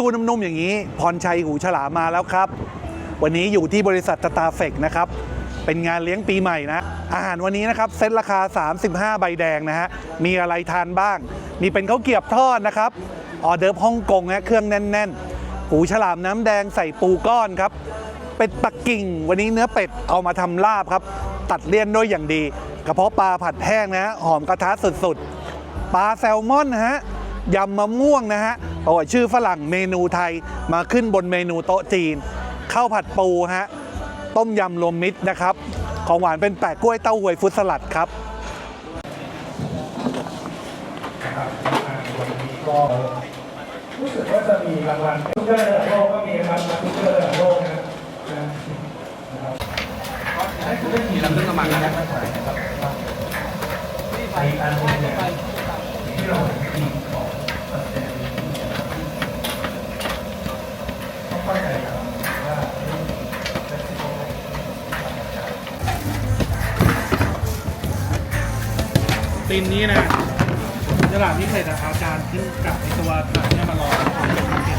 ชูนุ่มๆอย่างนี้ พรชัยหูฉลามมาแล้วครับ วันนี้อยู่ที่บริษัทตตาเฟกนะครับ เป็นงานเลี้ยงปีใหม่นะ อาหารวันนี้นะครับเซตราคา 35 ใบแดงนะฮะ มีอะไรทานบ้าง มีเป็นข้าวเกียบทอดนะครับ ออเดิร์ฟฮ่องกงนะเครื่องแน่นๆ หูฉลามน้ำแดงใส่ปูก้อนครับ เป็ดปักกิ่ง วันนี้เนื้อเป็ดเอามาทำลาบครับ ตัดเลี่ยนด้วยอย่างดี กระเพาะปลาผัดแห้งนะฮะหอมกระทะสุดๆ ปลาแซลมอนนะฮะ ยำมะม่วงนะฮะ โอ้ยชื่อฝรั่งเมนูไทยมาขึ้นบนเมนูโต๊ะจีนข้าวผัดปูฮะต้มยำรวมมิตรนะครับ ของหวานเป็นแปะกล้วยเต้าหวยฟุตสลัดครับก็รู้สึกว่าจะมีรางวัลทุกเกอร์ระดับโลกก็มีนะครับทุกเกอร์ระดับโลกนะครับให้คุณได้ขี่ลำตึ้งกำมังนะครับ ตีนนี้นะตลาดพิเศษอาจารย์ขึ้นกับไอตัวถังเนี่ยมารอของเป็นพิเศษ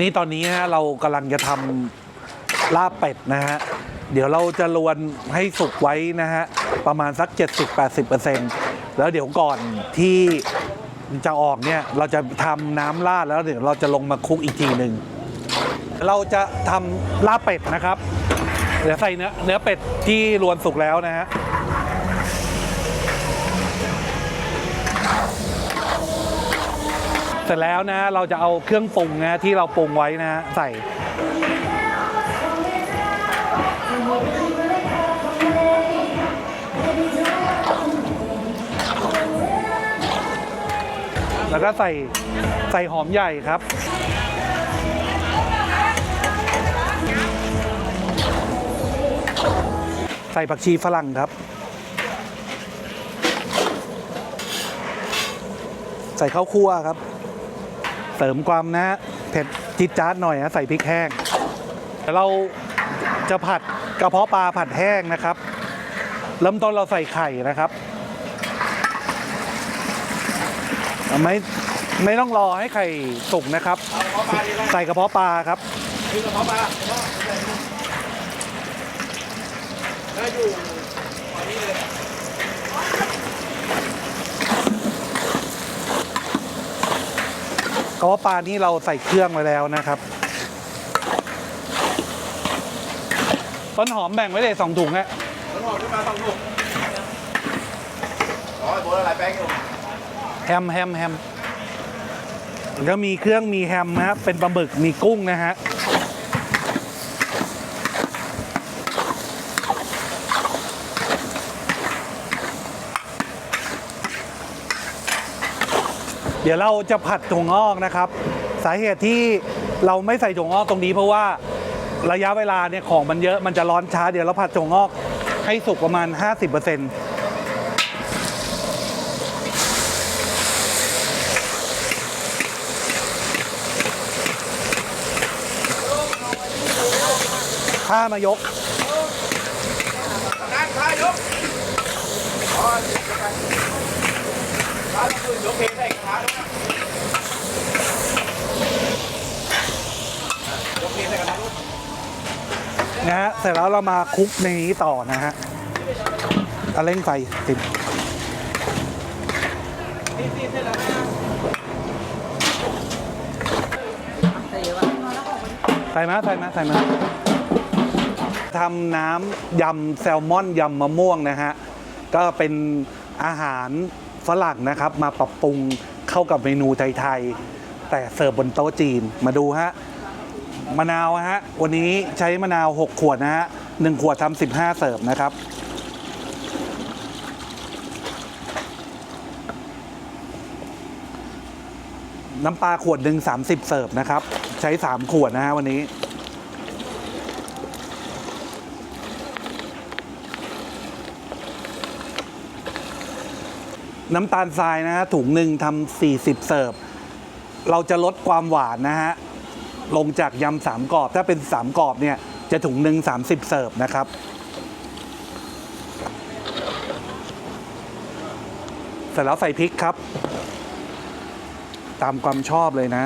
นี่ตอนนี้ฮะเรากำลังจะทำลาบเป็ดนะฮะ เดี๋ยวเราจะลวนให้สุกไว้นะฮะ ประมาณสัก 70-80%แล้วเดี๋ยวก่อนที่จะออกเนี่ยเราจะทำน้ำราดแล้วเดี๋ยวเราจะลงมาคลุกอีกทีหนึ่งเราจะทำลาบเป็ดนะครับ เดี๋ยวใส่เนื้อเนื้อเป็ดที่ลวนสุกแล้วนะฮะ เสร็จแล้วนะเราจะเอาเครื่องปรุงนะที่เราปรุงไว้นะใส่แล้วก็ใส่ใส่หอมใหญ่ครับ ใส่ผักชีฝรั่งครับ ใส่ข้าวคั่วครับ เสริมความนะเผ็ดจิดจ๊าดหน่อยนะใส่พริกแห้งเดี๋ยวเราจะผัดกระเพาะปลาผัดแห้งนะครับ เริ่มต้นเราใส่ไข่นะครับไม่ไม่ต้องรอให้ไข่สุกนะครับ ใส่กระเพาะปลาครับคือกระเพาะปลาได้อยู่ตอนนี้เลย กระเพาะปลานี่เราใส่เครื่องไว้แล้วนะครับ ต้นหอมแบ่งไว้เลยสองถุงฮะต้นหอมขึ้นมาสองลูกร้อยโบราณหลายแป้งอยู่แฮมแฮมแฮมแล้วมีเครื่องมีแฮมนะครับเป็นปลาหมึกมีกุ้งนะฮะ ดี๋ยวเราจะผัดถั่วงอกนะครับ สาเหตุที่เราไม่ใส่ถั่วงอกตรงนี้เพราะว่าระยะเวลาเนี่ยของมันเยอะมันจะร้อนช้า เดี๋ยวเราผัดถั่วงอกให้สุกประมาณ 50%ผ้ามายกนั่นพายกอ๋อพายกคือยกเพลงใส่กระทะด้วยยกเพลงใส่กระทะด้วย นะฮะเสร็จแล้วเรามาคลุกในนี้ต่อนะฮะเอาเร่งไฟติดใส่มาใส่มาใส่มาทำน้ำยำแซลมอนยำมะม่วงนะฮะ ก็เป็นอาหารฝรั่งนะครับ มาปรับปรุงเข้ากับเมนูไทยๆแต่เสิร์ฟบนโต๊ะจีนมาดูฮะ มะนาวฮะ วันนี้ใช้มะนาว 6 ขวดนะฮะ1ขวดทำ15 เสิร์ฟนะครับนน้ำปลาขวดหนึ่ง30 เสิร์ฟนะครับ ใช้ 3 ขวดนะฮะวันนี้น้ำตาลทรายนะฮะถุงหนึ่งทำ40 เสิร์ฟ เราจะลดความหวานนะฮะ ลงจากยำสามกรอบ ถ้าเป็นสามกรอบเนี่ยจะถุงหนึ่ง30เสิร์ฟนะครับเสร็จแล้วใส่พริกครับ ตามความชอบเลยนะ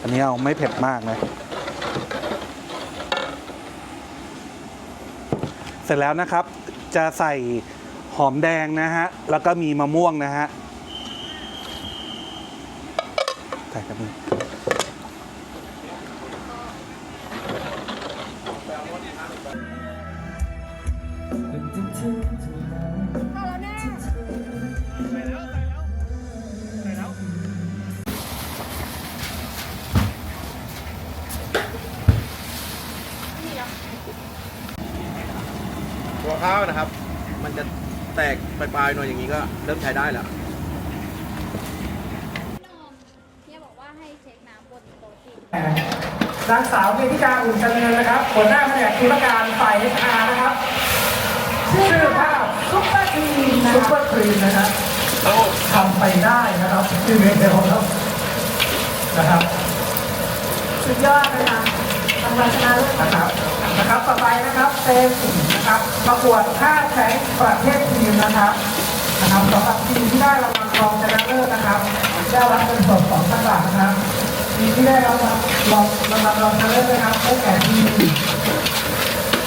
อันนี้เอาไม่เผ็ดมากนะเสร็จแล้วนะครับจะใส่หอมแดงนะฮะ แล้วก็มีมะม่วงนะฮะ ใส่กันเลยตัวข้าวนะครับ มันจะแตกปลายๆหน่อยอย่างนี้ก็เริ่มใช้ได้แล้ว เฮียบอกว่าให้เช็คน้ำบนโต๊ะจีน นางสาวเมธิกาอุ่นเจริญนะครับหัวหน้าแผนกธุรการฝ่าย HR นะครับ ชื่อภาพซุปเปอร์ครีมซุปเปอร์ครีมนะครับทำไปได้นะครับชื่อเมเดลครับนะครับสุดยอดเลยค่ะรางวัลชนะเลิศนะครับนะครับต่อไปนะครับเป็นนะครับประกวดท่าแข่งประเภททีมนะครับนะครับสำหรับทีมที่ได้รางวัลรองชนะเลิศนะครับได้รับเงินสดสองพันบาทนะครับ ทีที่ได้รางวัลรองรางวัลรองชนะเลิศนะครับได้แก่ที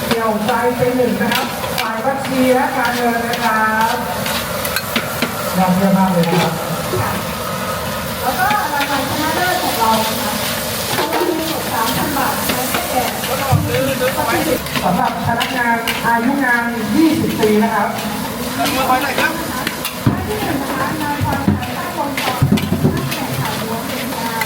เดี่ยวใจเป็นหนึ่งนะครับฝ่ายบัญชีและการเงินนะครับยอดเยี่ยมมากเลยนะครับแล้วก็รางวัลชนะเลิศของเรานะคะรางวัลมีสามพันบาทนะคะได้แก่สำหรับพนักงานอายุงาน 20 ปีนะครับท่านที่หนึ่งนะคะนายพรชัยตั้งวงกรนักแข่งข่าวล้วงเป็นยาว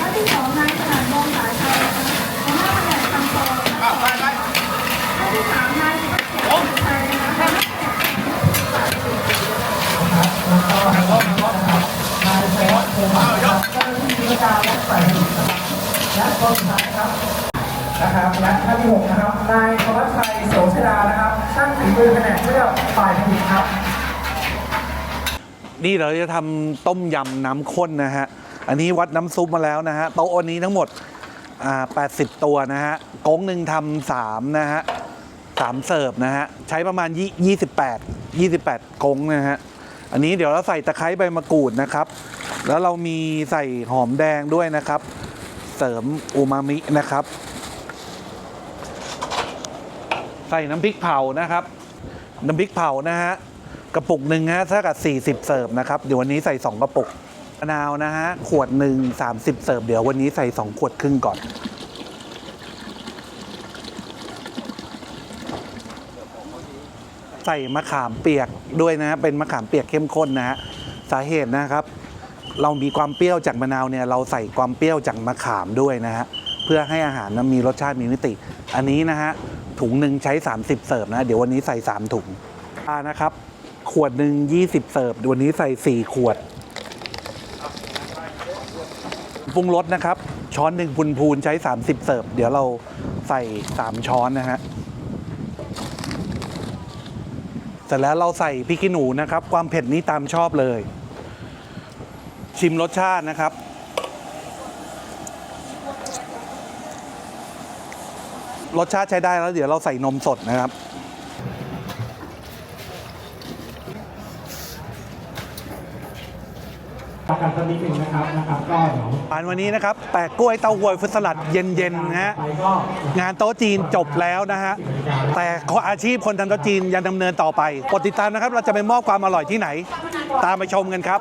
ท่านที่สองนายขนาดวงสายชัยนะคะหัวหน้าแผนกทำซองนะคะท่านที่สามนายพัฒน์เกียรติชัยนะคะหัวหน้าแผนก นะครับแล้วก็นะครับนายแสงโคมานะครับเจ้าหน้าที่ธุรการและฝ่ายผลิตนะครับและคนสุดท้ายนะครับนะครับ และ ท่านที่หกนะครับนายธวัชชัยโสชดานะครับช่างฝีมือแผนกเลือกฝ่ายผลิตครับ นี่เราจะทำต้มยำน้ำข้นนะฮะ อันนี้วัดน้ำซุปมาแล้วนะฮะโต๊ะอันนี้ทั้งหมดอ่า80 ตัวนะฮะกงหนึ่งทำสามนะฮะสามเสิร์ฟนะฮะ ใช้ประมาณ 28 28กงนะฮะ อันนี้เดี๋ยวเราใส่ตะไคร้ใบมะกรูดนะครับ แล้วเรามีใส่หอมแดงด้วยนะครับ เสริมอูมามินะครับ ใส่น้ำพริกเผานะครับ น้ำพริกเผานะฮะกระปุกหนึ่งฮะถ้ากับ 40 เสิร์ฟนะครับเดี๋ยววันนี้ใส่ 2 กระปุกมะนาวนะฮะขวดหนึ่ง30 เสิร์ฟเดี๋ยววันนี้ใส่ 2 ขวดครึ่งก่อน ใส่มะขามเปียกด้วยนะฮะเป็นมะขามเปียกเข้มข้นนะฮะสาเหตุนะครับ เรามีความเปรี้ยวจากมะนาวเนี่ยเราใส่ความเปรี้ยวจากมะขามด้วยนะฮะเพื่อให้อาหารนะมีรสชาติมีมิติ อันนี้นะฮะ ถุงหนึ่งใช้ 30 เสิร์ฟนะ เดี๋ยววันนี้ใส่ 3 ถุงอ่านะครับ ขวดหนึ่ง20 เสิร์ฟวันนี้ใส่ 4 ขวดปรุงรสนะครับ ช้อนหนึ่งพูนพูนใช้ 30 เสิร์ฟเดี๋ยวเราใส่ 3 ช้อนนะฮะเสร็จแล้วเราใส่พริกขี้หนูนะครับ ความเผ็ดนี้ตามชอบเลย ชิมรสชาตินะครับ รสชาติใช้ได้แล้วเดี๋ยวเราใส่นมสดนะครับ ประกันสักนิดหนึ่งนะครับนะครับก็เดี๋ยวอ่านวันนี้นะครับแปะกล้วยเต้าหวยฟุตสลัดเย็นๆนะฮะ ไปก็งานโต๊ะจีนจบแล้วนะฮะ แต่อาชีพคนทำโต๊ะจีนยังดำเนินต่อไปกดติดตามนะครับ เราจะไปมอบความอร่อยที่ไหน ตามไปชมกันครับ